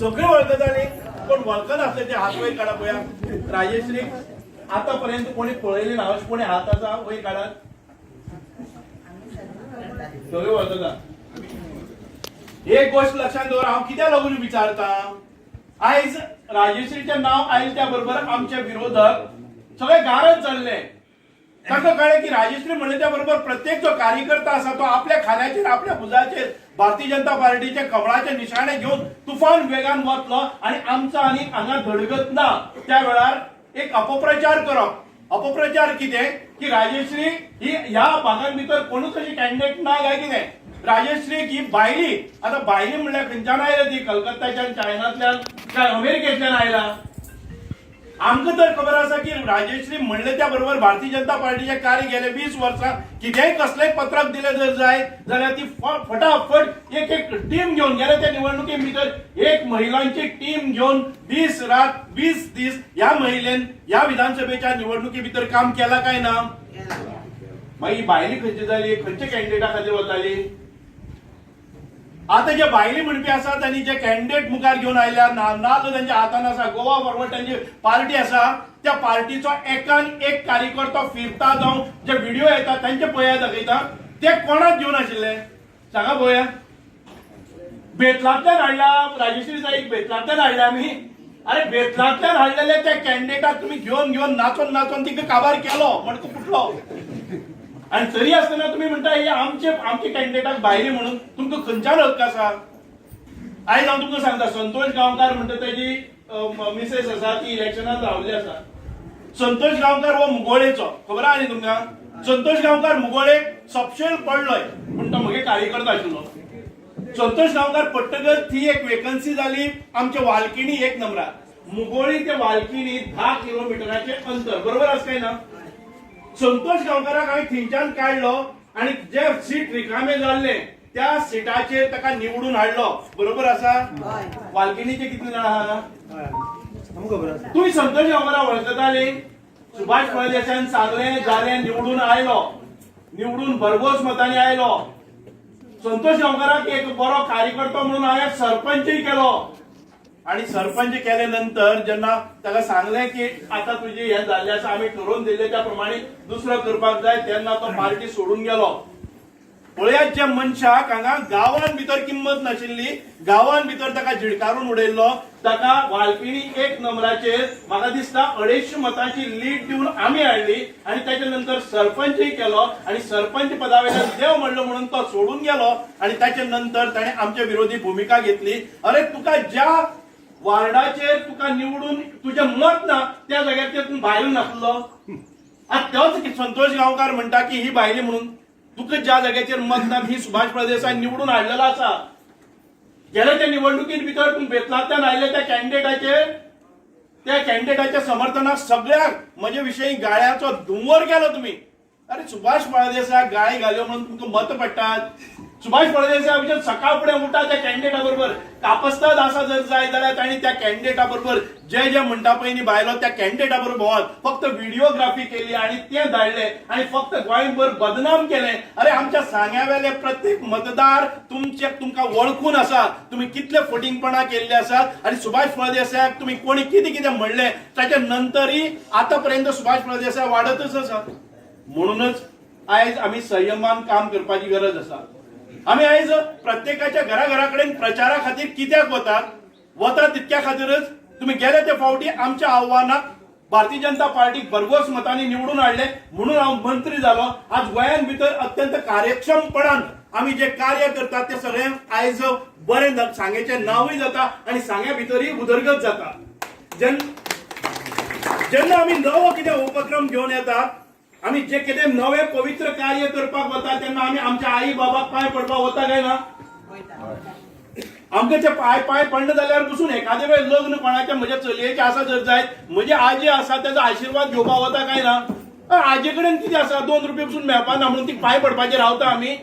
सगळे न्ही पण वळखत असले ते हात वयर काढा पळया राजेश्री आतापर्यंत कोणी पळयले ना अशें कोणी हाताचा वयर काढात सगळे वळखता एक गोष्ट लक्षात दवर हांव कित्याक लागून विचारता? आयज राजेश्रीचें नाव आयज त्या बरोबर आमचे विरोधक सगळे गारच चल्ले. ताका कळ्ळें की राजश्री म्हणले बरोबर प्रत्येक जो कार्यकर्ता आसा तो आपल्या खांद्याचेर आपल्या भुजाचेर भारतीय जनता पार्टीचे कमळाचे निशाणे घेऊन तुफान वेगान वतलो आणि आमचा आनी हांगा धडगत ना. त्या वेळार एक अपप्रचार करप अपप्रचार कितें? की राजेश्री ही ह्या भागां भितर कोणूच अशी कॅन्डिडेट ना काय कितें? राजश्री ही भायली आता भायली म्हणल्यार खंयच्यान आयल्या ती? कलकत्ताच्यान चायनातल्यान काय अमेरिकेतल्यान आयला? आमकां तर खबर आसा की राजेश्री म्हणले त्या बरोबर भारतीय जनता पार्टीचे कार्य गेले वीस वर्सां कितेंय कसलेंय पत्रक दिलें जर जाय जाल्यार ती फटाफट एक एक टीम घेवन गेले त्या निवडणुके भितर एक महिलांची टीम घेवन वीस रात वीस दीस ह्या महिलेन ह्या विधानसभेच्या निवडणुकी भितर काम केला काय ना? मागीर ही भायली खंयची जाली खंयच्या कॅन्डिडेटा खातीर वताली. आता जे भायली म्हणपी आसात आनी जे कॅन्डिडेट मुखार घेऊन आयल्या ना ना जो त्यांच्या हातान आसा गोवा फॉरवर्ड त्यांची पार्टी आसा त्या पार्टीचो एकान एक कार्यकर्तो फिरता जावं जे व्हिडिओ येतात त्यांचे पया दाखयता ते कोणाक घेऊन आशिल्ले? सांगा पळोवया बेतलांतल्यान हाडला राजेश्री साईक बेतलांतल्यान हाडल्या आमी अरे बेतलांतल्यान हाडलेले त्या कॅन्डिडेटाक तुम्ही घेऊन घेऊन नाचोन नाचोन तिका काबार केलो म्हण तूं फुटलो. आणि तरी असताना तुम्ही म्हणता हे आमचे आमचे कॅन्डिडेटाक भायले म्हणून तुमकां खंयच्यान हक्क आसा आयज हांव तुमकां सांगता संतोष गांवकार म्हणटा तेजी मिसेस आसा ती इलेक्शनात रावल्ली आसा संतोष गांवकार हो मुगोळेचो. खबर आहा न्ही तुमकां? संतोष गांवकार मुगोळे सपशेल पडलोय. पूण तो म्हगे कार्यकर्ता आशिल्लो. संतोष गांवकार पडटकच ती एक वेकन्सी जाली आमच्या वालकिणी एक नंबरार मुगोळी ते वालकिणी धा किलोमिटराचे अंतर. बरोबर आसा काय ना? संतोष गांवकाराक हांवें थंयच्यान काडलो आणि जे सीट रिकामे जाल्ले त्या सिटाचेर ताका निवडून हाडलो. बरोबर आसा वालकिणीचे कितले जाण आहा तुम्ही संतोष गांवकारा वळखताले सुभाष फळदेसायन सांगले जाले निवडून आयलो. निवडून भरघोस मतांनी आयलो. संतोष गांवकाराक एक बरो कार्यकर्तो म्हणून हांवें सरपंचय केलो. आणि सरपंच केल्यानंतर नंतर जेन्ना ताका सांगलें की आता तुझे हे झाले आसा आमी ठरोवन दिल्ले त्या प्रमाणे दुसरो करपाक जाय तेन्ना तो पार्टी सोडून गेलो. पळयात ज्या मनशाक हांगा गांवान भितर किंमत नाशिल्ली गांवान भितर ताका झिडकारून उडयल्लो ताका वालपिणी एक नंबराचेर म्हाका दिसता अडेचशे मतांची लीड दिवन आमी हाडली आणि त्याच्या नंतर सरपंचय केलो आणि सरपंच पदा वयल्यान देव म्हणलो म्हणून तो सोडून गेलो आणि त्याच्या नंतर ताणें आमच्या विरोधी भुमिका घेतली. अरे तुका ज्या वार्डाचेर तुका निवडून तुजें मत ना त्या जाग्याचेर तूं भायलो नासलो. आता तोच संतोष गांवकार म्हणटा की ही भायली म्हणून तुका ज्या जाग्याचेर मत ना ही सुभाष प्रदेशान निवडून हाडलेलो आसा. गेल्या त्या निवडणुकीत भितर तूं बेतलांतल्यान आयले त्या कॅन्डिडेटाचे त्या कॅन्डिडेटाच्या समर्थनाक सगळ्याक म्हजे विशयी गाळ्याचो धुंवर केलो तुम्ही. अरे सुभाष फळदेसाक गाय घाल्यो म्हणून तुमकां मत पडटात सुभाष फळदेसाय म्हणजे सकाळ फुडें उठा त्या कॅन्डिडेटा बरोबर. कापस्ताद आसा जर जाय जाल्यार तांणी त्या कॅन्डिडेटा बरोबर. जे जे म्हणटा पळय न्ही त्या कॅन्डिडेटा बरोबर भोंवत. फक्त व्हिडिओग्राफी केली आणि ते धाडले आणि फक्त गोंयभर बदनाम केले. अरे आमच्या सांग्यावेले प्रत्येक मतदार तुमचे तुमकां वळखून आसा तुम्ही कितले फटींगपणा केल्ले आसात आणि सुभाष फळदेसाक तुम्ही कोणी कितें कितें म्हणले? ताच्या नंतरही आतापर्यंत सुभाष फळदेसाय वाडतच आसा म्हणूनच आयज आमी संयमान काम करपाची गरज आसा आमी आयज प्रत्येकाच्या घराघराकडे कडेन प्रचारा खातीर कित्याक वतात? वतात तितक्या खातीरच तुम्ही गेल्या ते फावटी आमच्या आव्हानाक भारतीय जनता पार्टीक भरघोस मतांनी निवडून हाडले म्हणून हांव मंत्री जालो आज गोंयान भितर अत्यंत कार्यक्षमपणान आमी जे कार्य करतात ते सगळे आयज बरें सांगेचे सांग्याचें नांवूय जाता आनी सांग्या भितरही उदरगत जाता. जेन्ना आम्ही आमी नवो कितें उपक्रम घेवन येतात आमी जे कितें नवे पवित्र कार्य करपाक वता तेन्ना आमी आमच्या आई बाबाक पांय पडपाक वता काय ना? आमचे ते पाय पाय पडले जाल्यार पसून एखादे वेळ लग्न कोणाच्या म्हज्या चलयेचे आसा जर जायत म्हजी आजी आसा तेजो आशिर्वाद घेवपाक वता काय ना? आजे कडेन कितें आसा? दोन रुपया पसून मेळपा ना म्हणून ती पाय पडपाचेर रावता आमी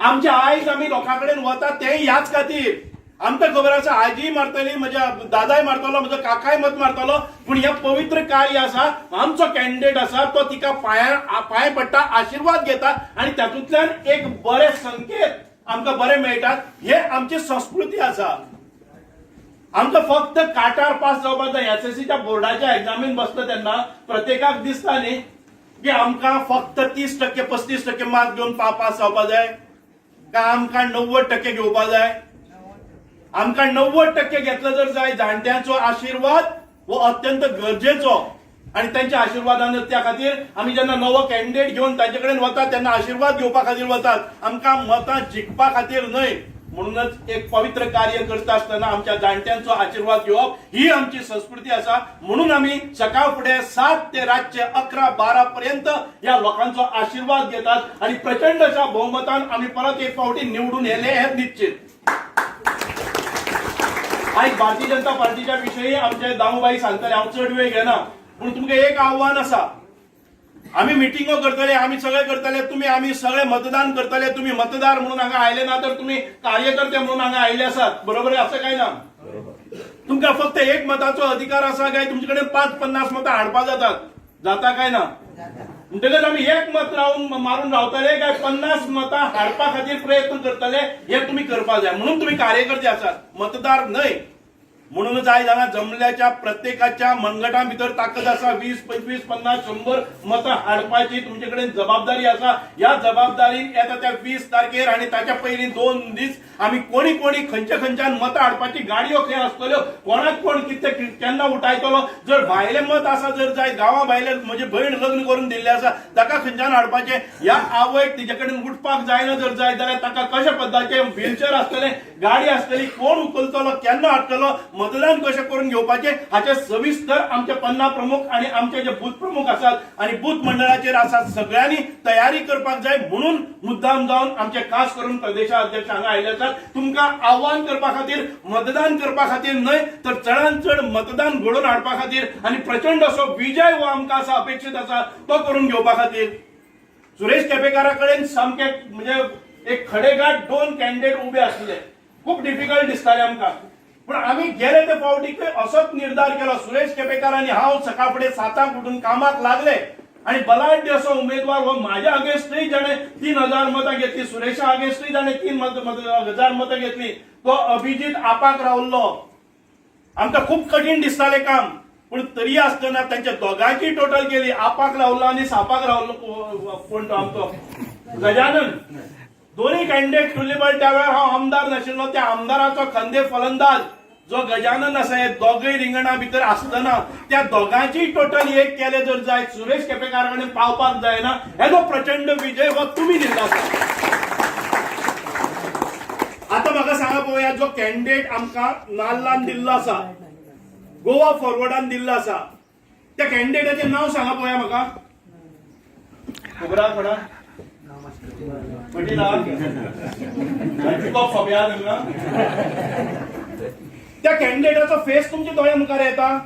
आमच्या आयज आमी लोकां कडेन वता तेंय ह्याच खातीर. आमकां खबर आसा आजी मारतली म्हज्या दादाय मारतलो म्हजो काकाय मत मारतलो. पूण हें पवित्र कार्य आसा आमचो कॅन्डिडेट आसा तो तिका पांयार पांय पडटा आशिर्वाद घेता आनी तातूंतल्यान एक बरे संकेत आमकां बरे मेळटात हे आमची संस्कृती आसा आमचं फक्त काटार पास जावपाक जाय एसएससीच्या बोर्डाच्या एक्झामीन बसता तेन्ना प्रत्येकाक दिसता न्ही की आमकां फक्त तीस टक्के पस्तीस टक्के मार्क घेवन पा पास जावपाक जाय. काय आमकां णव्वद टक्के घेवपाक जाय. आमकां णव्वद टक्के घेतलं जर जाय जाणट्यांचो आशीर्वाद हो अत्यंत गरजेचो. आणि त्यांच्या आशीर्वादान त्या खातीर आमी जेन्ना नवो कॅन्डिडेट घेवन तांचे कडेन वतात तेन्ना आशीर्वाद घेवपा खातीर वतात. आमकां मतां जिखपा खातीर न्हय. म्हणूनच एक पवित्र कार्य करता आसतना आमच्या जाणट्यांचो आशीर्वाद घेवप ही आमची संस्कृती आसा म्हणून आमी सकाळ फुडें सात ते रातचे अकरा बारा पर्यंत या लोकांचो आशीर्वाद घेतात. आणि प्रचंड अशा बहुमतान आमी परत एक फावटी निवडून येले हे निश्चित. आयज भारतीय जनता पार्टीच्या विशयी आमचे दामूबाई सांगतले हांव चड वेळ घेना पूण तुमकां एक आव्हान आसा आम्ही मिटिंगो करतले आम्ही सगळे करतले तुम्ही आम्ही सगळे मतदान करतले तुम्ही मतदार म्हणून हांगा आयले ना तर तुम्ही कार्यकर्ते म्हणून हांगा आयले आसात बरोबर असं काय ना? तुमकां फक्त एक मताचो अधिकार आसा काय? तुमचे कडेन पाच पन्नास मतां हाडपा जातात. जाता काय ना? म्हणटकच आम्ही एक मत रावून मारून रावतले काय पन्नास मतां हाडपा खातीर प्रयत्न करतले हे तुम्ही करपाक जाय म्हणून तुम्ही कार्यकर्ते आसात मतदार न्हय म्हणूनच आयज हांगा जमल्याच्या प्रत्येकाच्या मनगटां भितर ताकद आसा वीस पंचवीस पन्नास शंभर मतां हाडपाची तुमचे कडेन जबाबदारी आसा ह्या जबाबदारी येता त्या वीस तारखेर आणि ताच्या पयलीं दोन दीस आमी कोणी कोणी खंयच्या खंयच्यान मतां हाडपाची गाडयो खंय आसतल्यो कोणाक कोण कितें केन्ना उठायतलो. जर भायले मत आसा जर जाय गांवा भायले म्हजे भयण लग्न करून दिल्ले आसा ताका खंयच्यान हाडपाचे ह्या आवयक तिचे कडेन उठपाक जायना जर जाय जाल्यार ताका कशा पद्दतीचे व्हीलचेअर आसतले गाडी आसतली कोण उखलतलो केन्ना हाडटलो मतदान कशें करून घेवपाचे? हाचे सविस्तर आमचे पन्ना प्रमुख आणि आमचे जे बूथ प्रमुख आसात आणि बूथ मंडळाचेर आसात सगळ्यांनी तयारी करपाक जाय म्हणून मुद्दाम जावन आमचे खास करून प्रदेशाध्यक्ष हांगा आयले आसात. तुमकां आव्हान करपा खातीर मतदान करपा खातीर न्हय तर चडांत चड मतदान घडोवन हाडपा खातीर आणि प्रचंड असो विजय हो आमकां आसा अपेक्षीत आसा तो करून घेवपा खातीर. सुरेश केपेकारा कडेन सामके म्हणजे एक खडेगाठ दोन कॅन्डिडेट उबे आसले खूप डिफिकल्ट दिसताले आमकां. पण आम्ही गेले ते फावटी असोच निर्धार केलो. सुरेश केपेकर आणि हांव हो सकाळ फुडें सातांक उठून कामाक लागले. आणि बलाढ्य असो उमेदवार हो माझ्या अगेन्स्टही जाणे तीन हजार मतां घेतली. सुरेशा अगेन्स्टही जाणे तीन हजार मतां घेतली. तो अभिजित आपाक रावल्लो आमकां खूप कठीण दिसतालें काम. पूण तरी आसतना त्यांच्या दोगांची टोटल केली. आपाक रावल्लो आणि सापाक रावल्लो कोण तो आमचो. गजानन दोन्ही कॅन्डिडेट टुल्ले पण त्यावेळेला हांव आमदार नाशिल्लो त्या आमदाराचो खंदे फलंदाज. जो गजानन आसा दोगय रिंगणा भितर आसतना त्या दोगांची टोटल एक केले जर जाय सुरेश केपेकार कडेन पावपाक जायना हेजो प्रचंड विजय हो तुमी दिल्लो आसा आता म्हाका सांगा पळोवया जो कॅन्डिडेट आमकां नाल्लान दिल्लो आसा गोवा फॉरवर्डान दिल्लो आसा त्या कॅन्डिडेटाचें नांव सांगा पळोवया म्हाका खबर आहा कोणा पटीला तुका त्या कॅन्डिडेटाचो फेस तुमच्या दोळ्या मुखार येता?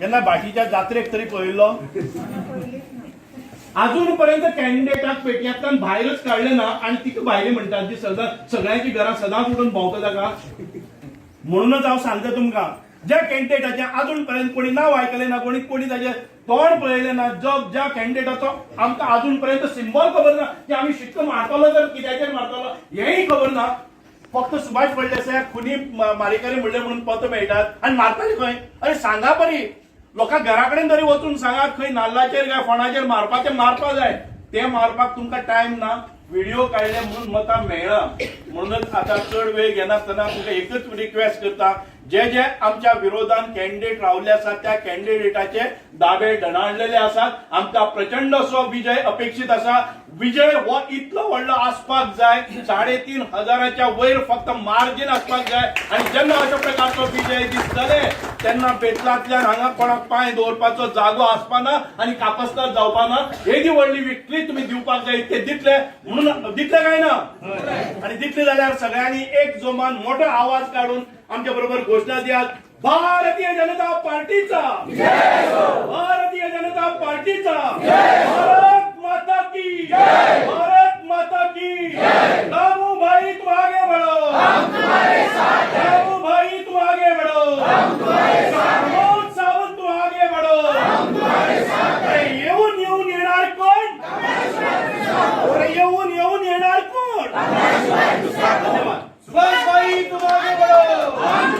केन्ना बाकीच्या जात्रेक तरी पळयलो. अजून पर्यंत कॅन्डिडेटाक पेटयांतल्यान भायरच काढले ना आणि तिका भायली म्हणटात जी सदां सगळ्यांची घरां सदांच उडून भोंवता ताका म्हणूनच हांव सांगता तुमकां ज्या कॅन्डिडेटाचे अजून पर्यंत कोणी नाव आयकलें ना कोणी कोणी ताचे तोंड पळयलें ना जो ज्या कॅन्डिडेटाचो आमकां अजून पर्यंत सिंबल खबर ना की आमी शिक्क मारतलो तर कित्याचेर मारतलो हेंय खबर ना फक्त सुभाष फडणवीस खुनी मा- मारेकरी म्हणले म्हणून पत मेळटात आनी मारतले खंय अरे सांगा बरी लोकां घरा कडेन तरी वचून सांगा खंय नाल्लाचेर काय फोणाचेर मारपाचें मारपा जाय. ते मारपाक तुमकां टायम ना. व्हिडिओ काढले म्हणून मतां मेळ्ळा म्हणूनच आता चड वेळ घेनासतना तुमकां एकच रिक्वेस्ट करता. जे जे आमच्या विरोधान कॅन्डिडेट रावले आसात त्या कॅन्डिडेटाचे दावे डणाळलेले आसात आमकां प्रचंड असो विजय अपेक्षित आसा विजय हो इतलो व्हडलो आसपाक जाय. साडेतीन हजाराच्या वयर फक्त मार्जिन आसपाक जाय. आणि जेन्ना अशा प्रकारचो विजय दिसतले तेन्ना बेतलांतल्यान हांगा कोणाक पांय दवरपाचो जागो आसपाना आणि कापस्ताद जावपाना हे जी व्हडली विक्ट्री तुमी दिवपाक जाय ते दितले म्हणून दितले काय ना? आणि दितले जाल्यार सगळ्यांनी एक जोमान मोठो आवाज काढून आमच्या बरोबर घोषणा द्या भारतीय जनता पार्टीचा. भारतीय जनता पार्टीचा. भारत माता की. भारत माता की. रामू भाई तू आगे बढ़ो. रामू भाई तू आगे बढ़ो. प्रमोद सावंत तू आगे बढ़ो. येऊन येऊन येणार कोण? येऊन येऊन येणार कोण? धन्यवाद. वाजपेयी तुम्हारे बड़ो